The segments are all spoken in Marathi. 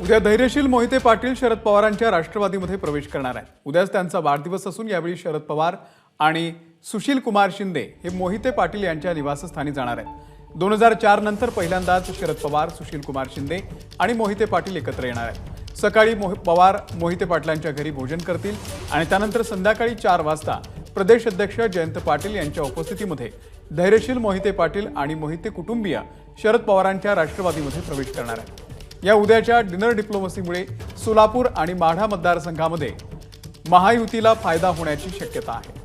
उद्या धैर्यशील मोहिते पाटील शरद पवारांच्या राष्ट्रवादीमध्ये प्रवेश करणार आहेत. उद्याच त्यांचा वाढदिवस असून यावेळी शरद पवार आणि सुशील कुमार शिंदे हे मोहिते पाटील यांच्या निवासस्थानी जाणार आहेत. दोन हजार चार नंतर पहिल्यांदाच शरद पवार सुशील कुमार शिंदे आणि मोहिते पाटील एकत्र येणार आहेत. सकाळी मोह पवार मोहिते पाटलांच्या घरी भोजन करतील आणि त्यानंतर संध्याकाळी चार वाजता प्रदेश अध्यक्ष जयंत पाटील यांच्या उपस्थितीमध्ये धैर्यशील मोहिते पाटील आणि मोहिते कुटुंबीय शरद पवारांच्या राष्ट्रवादीमध्ये प्रवेश करणार आहेत. या उद्याच्या डिनर डिप्लोमसीमुळे सोलापूर आणि माढा मतदारसंघामध्ये महायुतीला फायदा होण्याची शक्यता आहे.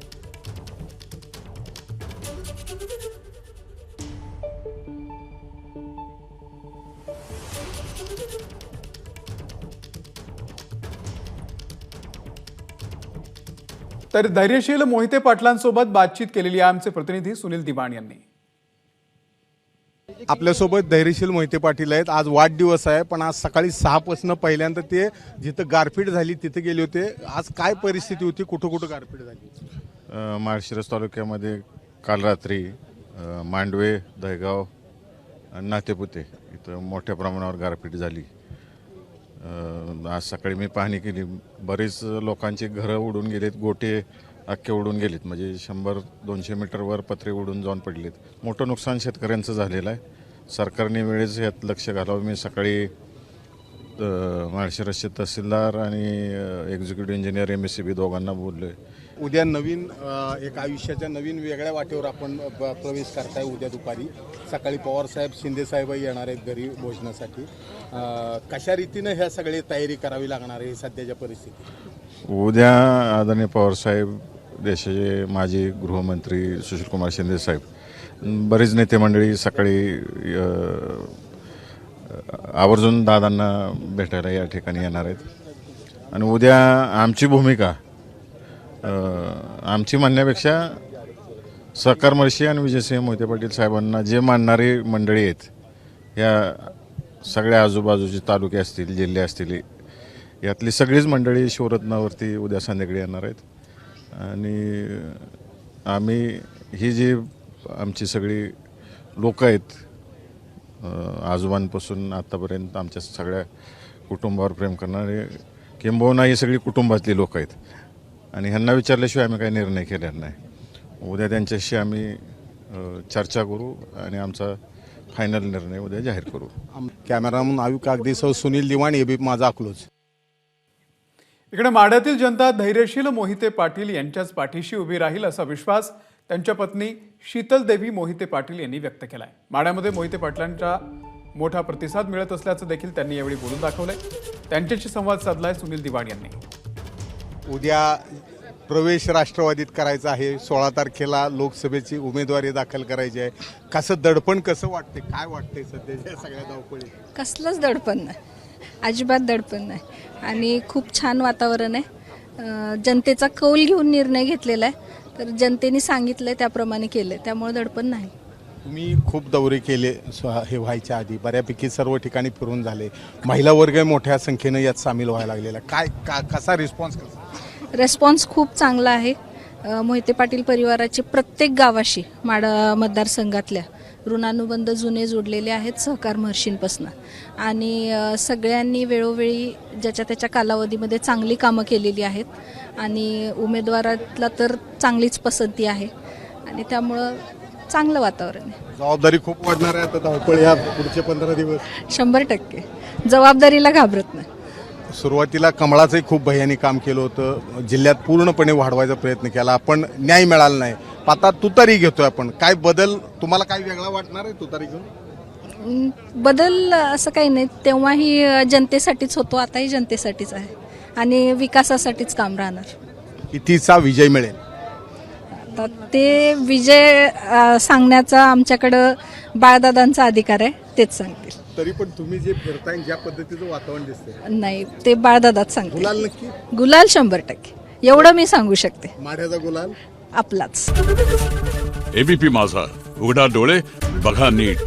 तर धैर्यशील मोहिते पाटलांसोबत बातचीत केलेली आमचे प्रतिनिधी सुनील दिवाण यांनी. आपल्यासोबत धैर्यशील मोहिते पाटील आहेत. आज वाढदिवस आहे पण आज सकाळी सहापासून पहिल्यांदा ते जिथं गारपीट झाली तिथे गेले होते. आज काय परिस्थिती होती? कुठं कुठं गारपीट झाली? माळशिरस तालुक्यामध्ये काल रात्री मांडवे दहेगाव नातेपुते इथं मोठ्या प्रमाणावर गारपीट झाली. आज सकाळी मी पाहणी केली. बरेच लोकांची घरं उडून गेलेत. गोटे अख्खे उडून गेलेत. म्हणजे शंभर दोनशे मीटरवर पत्रे उडून जाऊन पडलेत. मोठं नुकसान शेतकऱ्यांचं झालेलं आहे. सरकारने वेळेस यात लक्ष घालावं. मी सकाळी माळशिरसचे तहसीलदार आणि executive engineer M S C B दोघांना बोललो उद्या नवीन एक आयुष्याच्या नवीन वेगळ्या वाटेवर आपण प्रवेश करताय उद्या दुपारी. सकाळी पवारसाहेब शिंदेसाहेबही येणार आहेत घरी भोजनासाठी. कशा रीतीनं ह्या सगळी तयारी करावी लागणार आहे सध्याच्या परिस्थितीत? उद्या आदरणीय पवारसाहेब देशाचे माजी गृहमंत्री सुशीलकुमार शिंदे साहेब बरेच नेते मंडळी सकाळी आवर्जून दादांना भेटायला या ठिकाणी येणार आहेत. आणि उद्या आमची भूमिका आमची म्हणण्यापेक्षा सहकार मर्शी आणि विजयसिंह मोहिते पाटील साहेबांना जे मानणारी मंडळी आहेत या सगळ्या आजूबाजूचे तालुके असतील जिल्हे असतील यातली सगळीच मंडळी शिवरत्नावरती उद्या संध्याकाळी येणार आहेत. आणि आम्ही ही जी आमची सगळी लोक आहेत आजोबांपासून आत्तापर्यंत आमच्या सगळ्या कुटुंबावर प्रेम करणारे किंबहुना ही सगळी कुटुंबातली लोक आहेत. आणि ह्यांना विचारल्याशिवाय आम्ही काही निर्णय केलेला नाही. उद्या त्यांच्याशी आम्ही चर्चा करू आणि आमचा फायनल निर्णय उद्या जाहीर करू. आम- कॅमेरामन आयु कागदी सौ सुनील दिवाण बी माझा अकलोच इकडे माढ्यातील जनता धैर्यशील मोहिते पाटील यांच्याच पाठीशी उभी राहील असा विश्वास त्यांच्या पत्नी शीतल देवी मोहिते पाटील यांनी व्यक्त केलाय. माढ्यामध्ये मोहिते पाटलांचा मोठा प्रतिसाद मिळत असल्याचं देखील त्यांनी यावेळी बोलून दाखवलंय. त्यांच्याशी संवाद साधलाय सुनील दिवाण यांनी. उद्या प्रवेश राष्ट्रवादीत करायचा आहे. सोळा तारखेला लोकसभेची उमेदवारी दाखल करायची आहे. कसं दडपण कसं वाटते काय वाटतंय सध्याच्या सगळ्या धावपळी कसलंच दडपण नाही. अजिबात दडपण नाही. आणि खूप छान वातावरण आहे. जनतेचा कौल घेऊन निर्णय घेतलेला आहे. तर जनतेने सांगितलंय त्याप्रमाणे केलंय. त्यामुळे दडपण नाही. तुम्ही खूप दौरे केले स्व- हे व्हायच्या आधी. बऱ्यापैकी सर्व ठिकाणी फिरून झाले. महिला वर्ग मोठ्या संख्येनं यात सामील व्हायला लागलेला. काय का कसा रिस्पॉन्स रेस्पॉन्स खूप चांगला आहे. मोहिते पाटील परिवाराचे प्रत्येक गावाशी माडा मतदारसंघातल्या. ऋणानुबंध जुने जोडलेले आहेत सहकार महर्षींपासून. आणि सगळ्यांनी वेळोवेळी ज्याच्या त्याच्या कालावधीमध्ये चांगली कामं केलेली आहेत. आणि उमेदवारातला तर चांगलीच पसंती आहे. आणि त्यामुळं चांगलं वातावरण आहे. जबाबदारी खूप वाढणार आहे आता धावपळ ह्या पुढचे पंधरा दिवस. शंभर टक्के. जबाबदारीला घाबरत नाही. सुरुवातीला कमळाचंही खूप भयानी काम केलं होतं. जिल्ह्यात पूर्णपणे वाढवायचा प्रयत्न केला. पण न्याय मिळाला नाही. आता तुतारी घेतोय आपण. काय बदल तुम्हाला काय वेगळा वाटणार आहे तुतारी घेऊन? बदल असं काही नाही. तेव्हाही जनतेसाठीच होतो आताही जनतेसाठीच आहे. आणि विकासासाठीच काम राहणार. कितीचा विजय मिळेल? आता ते विजय सांगण्याचा आमच्याकडं बाळदादांचा अधिकार आहे तेच सांगतील. तरी पण तुम्ही जे फिरताय ज्या पद्धतीचं वातावरण दिसतंय. नाही ते बाळदादाच सांगतील. गुलाल नक्की? गुलाल शंभर टक्के. एवढं मी सांगू शकते. माढ्याचा गुलाल? आपलाच. एबीपी माझा. उघडा डोळे बघा नीट.